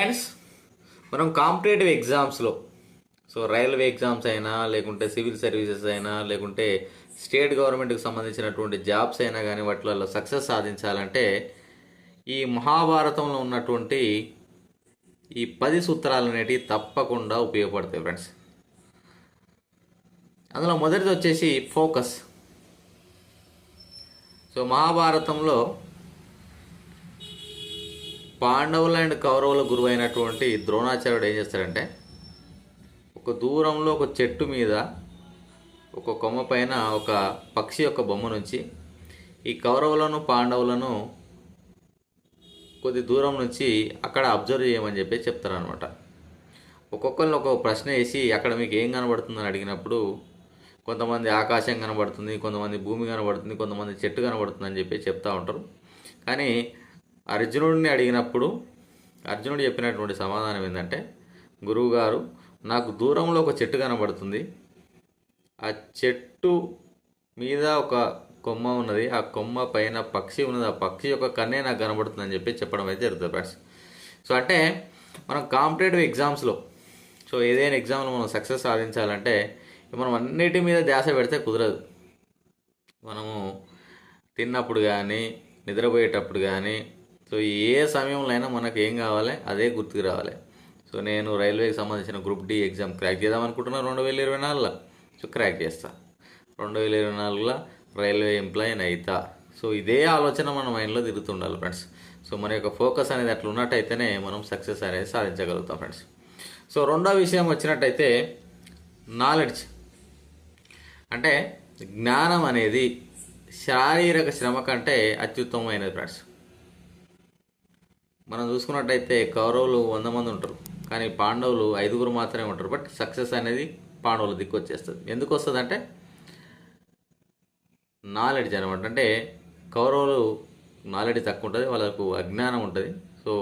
Friends మనం competitive ఎగ్జామ్స్లో so railway exams అయినా లేకుంటే సివిల్ సర్వీసెస్ అయినా లేకుంటే స్టేట్ గవర్నమెంట్కి సంబంధించినటువంటి జాబ్స్ అయినా కానీ వాటిలో సక్సెస్ సాధించాలంటే ఈ మహాభారతంలో ఉన్నటువంటి ఈ పది సూత్రాలు అనేటివి తప్పకుండా ఉపయోగపడతాయి ఫ్రెండ్స్. అందులో మొదటిది వచ్చేసి ఫోకస్. సో మహాభారతంలో పాండవుల అండ్ కౌరవుల గురువు అయినటువంటి ద్రోణాచార్యుడు ఏం చేస్తాడంటే ఒక దూరంలో ఒక చెట్టు మీద ఒక కొమ్మ పైన ఒక పక్షి యొక్క బొమ్మ నుంచి ఈ కౌరవులను పాండవులను కొద్ది దూరం నుంచి అక్కడ అబ్జర్వ్ చేయమని చెప్పి చెప్తారనమాట ఒక్కొక్కరిని ఒక ప్రశ్న వేసి అక్కడ మీకు ఏం కనబడుతుందని అడిగినప్పుడు కొంతమంది ఆకాశం కనబడుతుంది కొంతమంది భూమి కనబడుతుంది కొంతమంది చెట్టు కనబడుతుంది అని చెప్పి చెప్తూ ఉంటారు. కానీ అర్జునుడిని అడిగినప్పుడు అర్జునుడు చెప్పినటువంటి సమాధానం ఏంటంటే గురువుగారు నాకు దూరంలో ఒక చెట్టు కనబడుతుంది. ఆ చెట్టు మీద ఒక కొమ్మ ఉన్నది. ఆ కొమ్మ పైన పక్షి ఉన్నది. ఆ పక్షి యొక్క కన్నే నాకు కనబడుతుంది అని చెప్పి చెప్పడం అయితే జరుగుతుంది ఫ్రెండ్స్. సో అంటే మనం కాంపిటేటివ్ ఎగ్జామ్స్లో సో ఏదైనా ఎగ్జామ్లో మనం సక్సెస్ సాధించాలంటే మనం అన్నిటి మీద ధ్యాస పెడితే కుదరదు. మనము తిన్నప్పుడు కానీ నిద్రపోయేటప్పుడు కానీ సో ఏ సమయంలో అయినా మనకు ఏం కావాలి అదే గుర్తుకు రావాలి. సో నేను రైల్వేకి సంబంధించిన గ్రూప్ డి ఎగ్జామ్ క్రాక్ చేద్దాం అనుకుంటున్నాను రెండు వేల ఇరవై నాలుగులో. సో క్రాక్ చేస్తా. రెండు వేల ఇరవై నాలుగులో రైల్వే ఎంప్లాయీ అయితా. సో ఇదే ఆలోచన మన మైండ్లో తిరుగుతుండాలి ఫ్రెండ్స్. సో మన యొక్క ఫోకస్ అనేది అట్లా ఉన్నట్టయితేనే మనం సక్సెస్ అనేది సాధించగలుగుతాం ఫ్రెండ్స్. సో రెండో విషయం వచ్చినట్టయితే నాలెడ్జ్. అంటే జ్ఞానం అనేది శారీరక శ్రమ కంటే అత్యుత్తమమైనది ఫ్రెండ్స్. మనం చూసుకున్నట్టయితే కౌరవులు వంద మంది ఉంటారు. కానీ పాండవులు ఐదుగురు మాత్రమే ఉంటారు. బట్ సక్సెస్ అనేది పాండవుల దిక్కు వచ్చేస్తుంది. ఎందుకు వస్తుంది అంటే నాలెడ్జ్ అనమాట అంటే కౌరవులు నాలెడ్జ్ తక్కువ ఉంటుంది వాళ్ళకు అజ్ఞానం ఉంటుంది. సో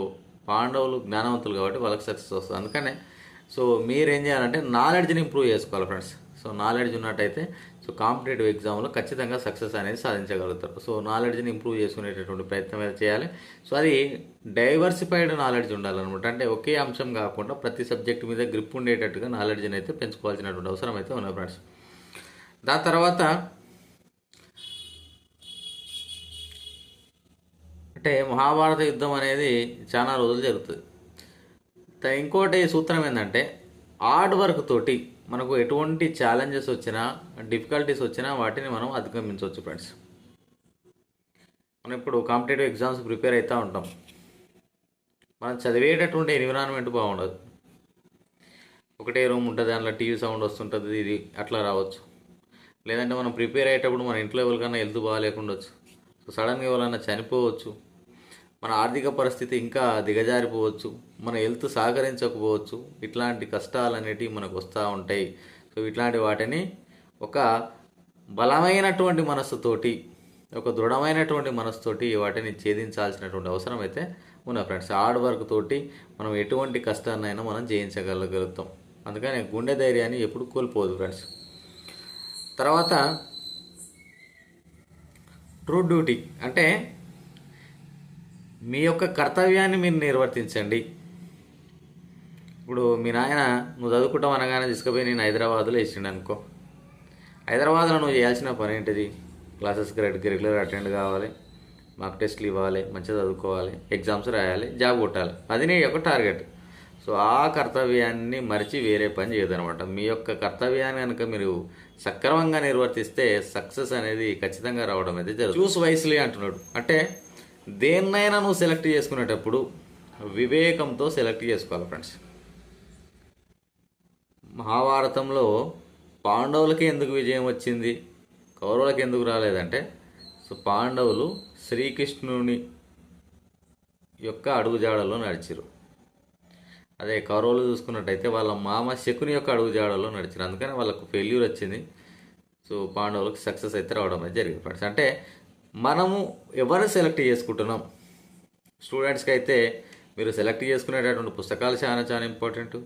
పాండవులు జ్ఞానవంతులు కాబట్టి వాళ్ళకి సక్సెస్ వస్తుంది. అందుకనే సో మీరేం చేయాలంటే నాలెడ్జ్ని ఇంప్రూవ్ చేసుకోవాలి ఫ్రెండ్స్. సో నాలెడ్జ్ ఉన్నట్టయితే సో కాంపిటేటివ్ ఎగ్జామ్లో ఖచ్చితంగా సక్సెస్ అనేది సాధించగలుగుతారు. సో నాలెడ్జ్ని ఇంప్రూవ్ చేసుకునేటటువంటి ప్రయత్నం అయితే చేయాలి. సో అది డైవర్సిఫైడ్ నాలెడ్జ్ ఉండాలన్నమాట. అంటే ఒకే అంశం కాకుండా ప్రతి సబ్జెక్ట్ మీద గ్రిప్ ఉండేటట్టుగా నాలెడ్జ్ని అయితే పెంచుకోవాల్సినటువంటి అవసరం అయితే ఉన్నాయి ఫ్రెండ్స్. దాని తర్వాత అంటే మహాభారత యుద్ధం అనేది చాలా రోజులు జరుగుతుంది. ఇంకోటి సూత్రం ఏంటంటే హార్డ్ వర్క్ తోటి మనకు ఎటువంటి ఛాలెంజెస్ వచ్చినా డిఫికల్టీస్ వచ్చినా వాటిని మనం అధిగమించవచ్చు ఫ్రెండ్స్ మనం ఇప్పుడు కాంపిటేటివ్ ఎగ్జామ్స్ ప్రిపేర్ అవుతూ ఉంటాం. మనం చదివేటటువంటి ఎన్విరాన్మెంట్ బాగుండదు. ఒకటే రూమ్ ఉంటుంది దాంట్లో టీవీ సౌండ్ వస్తుంటుంది ఇది అట్లా రావచ్చు. లేదంటే మనం ప్రిపేర్ అయ్యేటప్పుడు మన ఇంట్లో ఎవరికైనా హెల్త్ బాగాలేకుండొచ్చు. సో సడన్గా ఎవరైనా చనిపోవచ్చు. మన ఆర్థిక పరిస్థితి ఇంకా దిగజారిపోవచ్చు మన హెల్త్ సహకరించకపోవచ్చు ఇట్లాంటి కష్టాలు అనేటివి మనకు వస్తూ ఉంటాయి. సో ఇట్లాంటి వాటిని ఒక బలమైనటువంటి మనస్సుతోటి ఒక దృఢమైనటువంటి మనసుతోటి వాటిని ఛేదించాల్సినటువంటి అవసరం అయితే ఉన్న ఫ్రెండ్స్. హార్డ్ వర్క్ తోటి మనం ఎటువంటి కష్టాన్నైనా మనం జయించగలగలుగుతాం అందుకని గుండె ధైర్యాన్ని ఎప్పుడు కోల్పోదు ఫ్రెండ్స్. తర్వాత ట్రూ డ్యూటీ అంటే మీ యొక్క కర్తవ్యాన్ని మీరు నిర్వర్తించండి. ఇప్పుడు మీ నాయన నువ్వు చదువుకుంటాం అనగానే తీసుకుపోయి నేను హైదరాబాద్లో వేసిండు అనుకో. హైదరాబాద్లో నువ్వు చేయాల్సిన పని ఏంటిది? క్లాసెస్కి రెగ్యులర్ రెగ్యులర్ అటెండ్ కావాలి మాకు టెస్ట్లు ఇవ్వాలి మంచిగా చదువుకోవాలి ఎగ్జామ్స్ రాయాలి జాబ్ కొట్టాలి. అది నీ యొక్క టార్గెట్ సో ఆ కర్తవ్యాన్ని మరిచి వేరే పని చేయదనమాట మీ యొక్క కర్తవ్యాన్ని కనుక మీరు సక్రమంగా నిర్వర్తిస్తే సక్సెస్ అనేది ఖచ్చితంగా రావడం అయితే జరుగుతుంది. చూస్ వైస్లీ అంటున్నాడు. అంటే దేన్నైనా నువ్వు సెలెక్ట్ చేసుకునేటప్పుడు వివేకంతో సెలెక్ట్ చేసుకోవాలి ఫ్రెండ్స్. మహాభారతంలో పాండవులకి ఎందుకు విజయం వచ్చింది? కౌరవులకి ఎందుకు రాలేదంటే సో పాండవులు శ్రీకృష్ణుని యొక్క అడుగుజాడలో నడిచిరు అదే కౌరవులు చూసుకున్నట్టయితే వాళ్ళ మామ శకుని యొక్క అడుగుజాడలో నడిచారు అందుకని వాళ్ళకు ఫెయిల్యూర్ వచ్చింది. సో పాండవులకు సక్సెస్ అయితే రావడం అనేది జరిగింది ఫ్రెండ్స్. అంటే మనము ఎవరిని సెలెక్ట్ చేసుకుంటున్నాం? స్టూడెంట్స్కి అయితే మీరు సెలెక్ట్ చేసుకునేటటువంటి పుస్తకాలు చాలా చాలా ఇంపార్టెంట్.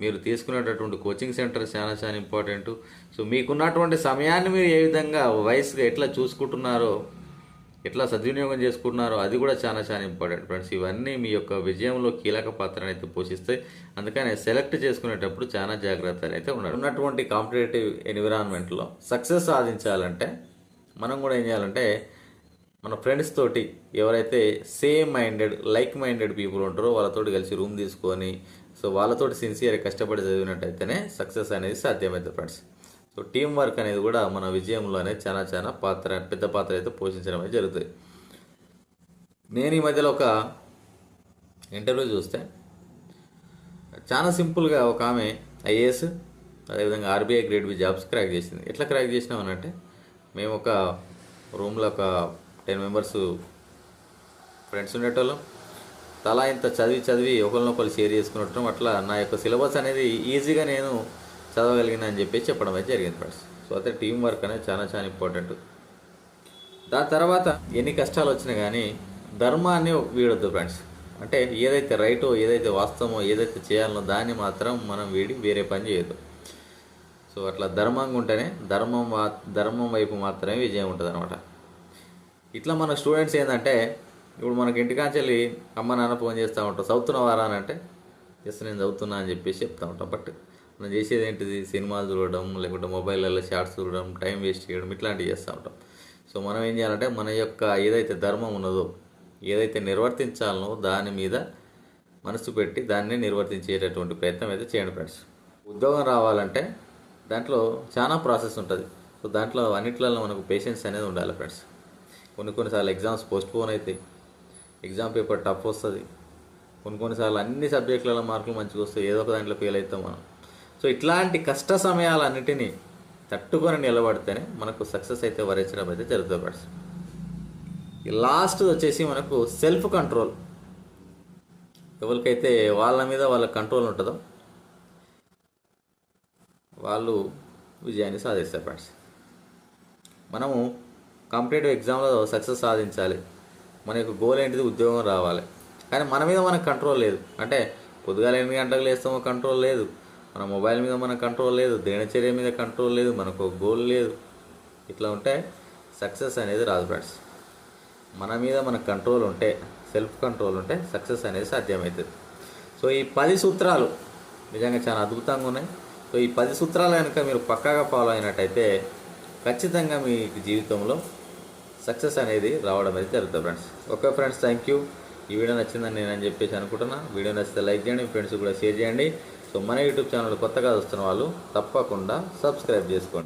మీరు తీసుకునేటటువంటి కోచింగ్ సెంటర్ చాలా చాలా ఇంపార్టెంట్. సో మీకున్నటువంటి సమయాన్ని మీరు ఏ విధంగా వయసుగా ఎట్లా చూసుకుంటున్నారో ఎట్లా సద్వినియోగం చేసుకుంటున్నారో అది కూడా చాలా చాలా ఇంపార్టెంట్. ఫ్రెండ్స్ ఇవన్నీ మీ యొక్క విజయంలో కీలక పాత్రను అయితే పోషిస్తాయి. అందుకని సెలెక్ట్ చేసుకునేటప్పుడు చాలా జాగ్రత్తలు అయితే ఉండాలి. ఉన్నటువంటి కాంపిటేటివ్ ఎన్విరాన్మెంట్లో సక్సెస్ సాధించాలంటే మనం కూడా ఏం చేయాలంటే మన ఫ్రెండ్స్ తోటి ఎవరైతే same minded like minded people ఉంటారో వాళ్ళతోటి కలిసి రూమ్ తీసుకొని సో వాళ్ళతోటి సిన్సియర్గా కష్టపడి చదివినట్టయితేనే సక్సెస్ అనేది సాధ్యమవుతుంది ఫ్రెండ్స్ సో టీం వర్క్ అనేది కూడా మన విజయంలో అనేది చాలా చాలా పాత్ర పెద్ద పాత్ర అయితే పోషించడం అనేది జరుగుతుంది. నేను ఈ మధ్యలో ఒక ఇంటర్వ్యూ చూస్తే చాలా సింపుల్గా ఒక ఆమె ఐఏఎస్ అదేవిధంగా RBI grade B jobs crack చేసింది. ఎట్లా క్రాక్ చేసినామనంటే మేము ఒక రూమ్లో ఒక టెన్ మెంబర్స్ ఫ్రెండ్స్ ఉండేటోళ్ళం. తలా ఇంత చదివి చదివి ఒకరినొకరు షేర్ చేసుకున్నట్టు అట్లా నా యొక్క సిలబస్ అనేది ఈజీగా నేను చదవగలిగిన అని చెప్పి చెప్పడం అయితే జరిగింది ఫ్రెండ్స్. సో అయితే టీం వర్క్ అనేది చాలా చాలా ఇంపార్టెంట్. దాని తర్వాత ఎన్ని కష్టాలు వచ్చినా కానీ ధర్మాన్ని వీడొద్దు ఫ్రెండ్స్. అంటే ఏదైతే రైటో ఏదైతే వాస్తవమో ఏదైతే చేయాలనో దాన్ని మాత్రం మనం వీడి వేరే పని చేయొద్దు. సో అట్లా ధర్మంగా ఉంటేనే ధర్మం ధర్మం వైపు మాత్రమే విజయం ఉంటుంది అనమాట ఇట్లా మన స్టూడెంట్స్ ఏంటంటే ఇప్పుడు మనకి ఇంటికాంచెల్లి అమ్మ నాన్న ఫోన్ చేస్తూ ఉంటాం చదువుతున్నావారా అని అంటే జస్ట్ నేను చదువుతున్నా అని చెప్పేసి చెప్తా ఉంటాం. బట్ మనం చేసేది ఏంటిది? సినిమాలు చూడడం లేకుంటే మొబైల్లో షార్ట్స్ చూడడం టైం వేస్ట్ చేయడం ఇట్లాంటివి చేస్తూ ఉంటాం. సో మనం ఏం చేయాలంటే మన యొక్క ఏదైతే ధర్మం ఉన్నదో ఏదైతే నిర్వర్తించాలనో దాని మీద మనసు పెట్టి దాన్ని నిర్వర్తించేటటువంటి ప్రయత్నం అయితే చేయండి ఫ్రెండ్స్ ఉద్యోగం రావాలంటే దాంట్లో చాలా ప్రాసెస్ ఉంటుంది. సో దాంట్లో అన్నిట్లలో మనకు పేషెన్స్ అనేది ఉండాలి ఫ్రెండ్స్ కొన్ని కొన్నిసార్లు ఎగ్జామ్స్ పోస్ట్పోన్ అవుతాయి ఎగ్జామ్ పేపర్ టఫ్ వస్తుంది. కొన్ని కొన్నిసార్లు అన్ని సబ్జెక్టులలో మార్కులు మంచిగా వస్తాయి ఏదో ఒక దాంట్లో ఫెయిల్ అవుతాం మనం. సో ఇట్లాంటి కష్ట సమయాలన్నిటినీ తట్టుకొని నిలబడితేనే మనకు సక్సెస్ అయితే వరించడం అయితే జరుగుతుంది ఫ్రెండ్స్. లాస్ట్ వచ్చేసి మనకు సెల్ఫ్ కంట్రోల్. ఎవరికైతే వాళ్ళ మీద వాళ్ళ కంట్రోల్ ఉంటుందో వాళ్ళు విజయాన్ని సాధిస్తారు ఫ్రెండ్స్. మనము కాంపిటేటివ్ ఎగ్జామ్లో సక్సెస్ సాధించాలి. మన యొక్క గోల్ ఏంటిది? ఉద్యోగం రావాలి. కానీ మన మీద మనకు కంట్రోల్ లేదు. అంటే పొద్దుగాల ఎనిమిది గంటలకు లేస్తామో కంట్రోల్ లేదు. మన మొబైల్ మీద మనకు కంట్రోల్ లేదు. దినచర్య మీద కంట్రోల్ లేదు. మనకు ఒక గోల్ లేదు. ఇట్లా ఉంటే సక్సెస్ అనేది రాదు ఫ్రెండ్స్. మన మీద మనకు కంట్రోల్ ఉంటే సెల్ఫ్ కంట్రోల్ ఉంటే సక్సెస్ అనేది సాధ్యమవుతుంది. సో ఈ పది సూత్రాలు నిజంగా చాలా అద్భుతంగా ఉన్నాయి. సో ఈ పది సూత్రాలు కనుక మీరు పక్కాగా ఫాలో అయినట్టయితే ఖచ్చితంగా మీ జీవితంలో సక్సెస్ అనేది రావడం అనేది జరుగుతుంది friends. Okay friends thank you. ఈ వీడియో నచ్చిందని నేను అని చెప్పేసి అనుకుంటున్నా. వీడియో నచ్చితే లైక్ చేయండి ఫ్రెండ్స్ కూడా షేర్ చేయండి. సో మన యూట్యూబ్ ఛానల్ కొత్తగా వస్తున్న వాళ్ళు తప్పకుండా సబ్స్క్రైబ్ చేసుకోండి.